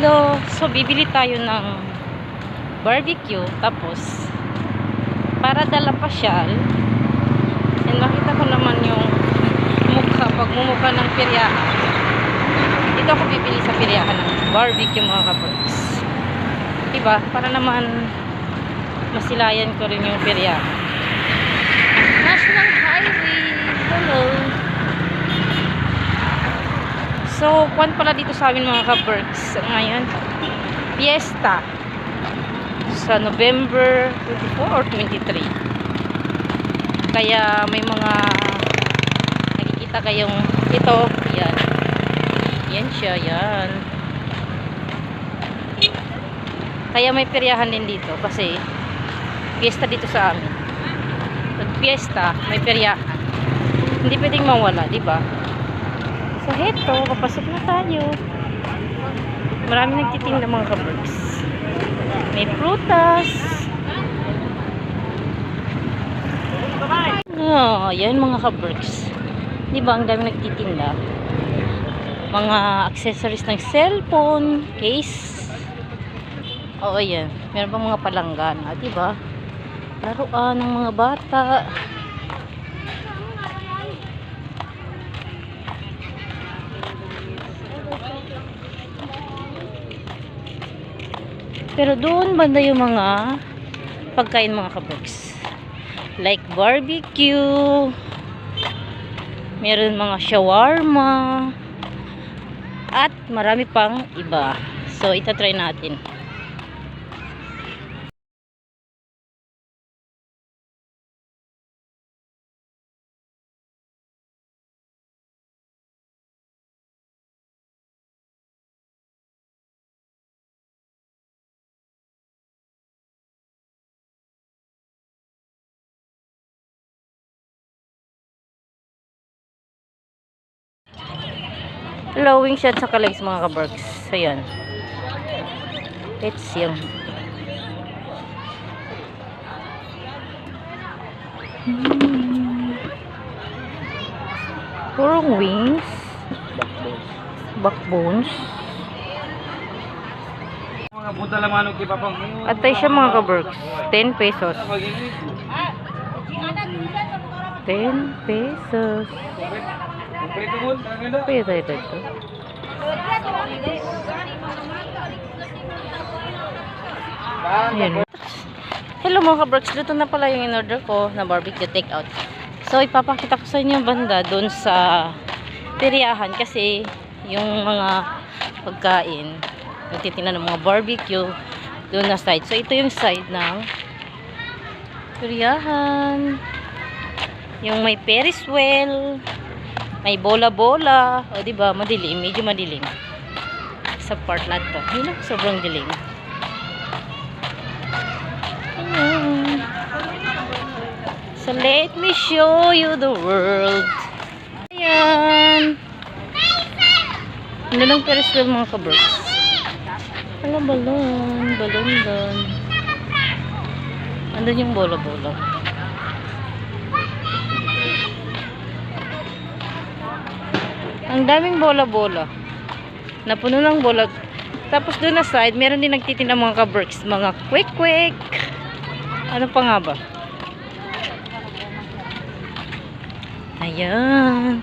Hello! So, bibili tayo ng barbecue. Tapos, para dala pasyal. And nakita ko naman yung mukha, pagmumukha ng piryahan. Dito ako bibili sa piryahan ng barbecue mga kabrooks. Diba? Para naman masilayan ko rin yung piryahan. So, kwan pala dito sa amin mga ka-Berks. Ngayon, fiesta. Sa November 24 or 23. Kaya may mga nakikita kayong ito. Yan. Yan siya. Yan. Kaya may peryahan din dito kasi fiesta dito sa amin. Pag fiesta, may peryahan. Hindi pwedeng mawala, di ba? So, heto, papasok na tayo. Marami nagtitinda mga kabrooks. May prutas. Oh, yan mga kabrooks. Di ba, ang dami nagtitinda. Mga accessories ng cellphone, case. Oo, yan. Meron pa mga palanggana, di ba? Laruan ng mga bata. Pero doon banda yung mga pagkain mga kabox. Like barbecue. Meron mga shawarma. At marami pang iba. So, ito try natin. Lowing shot sa kalags mga kabarks. So, yan. Let's see. Hmm. Purong wings. Backbones. Manong kipapang. Atay siya mga kabarks. 10 pesos. 10 pesos. Kaya tayo dito. Ayan. Hello mga kabrooks, luto na pala yung in-order ko na barbecue takeout. So ipapakita ko sa inyo banda doon sa peryahan kasi yung mga pagkain, nagtitingnan ng mga barbecue doon na side. So ito yung side ng peryahan. Yung may Ferris wheel, may bola-bola, o di ba madilim, medyo madilim. Sa part na to. Yun lang, sobrang dilim. Ayan. So, let me show you the world. Ayan. Ano lang Ferris wheel mga kabrooks? Ano balon? Balon doon. Andun yung bola-bola. Ang daming bola-bola. Napuno ng bola. Tapos doon na side, meron din nagtitinda mga ka-bricks. Mga quick-quick. Ano pa nga ba? Ayan.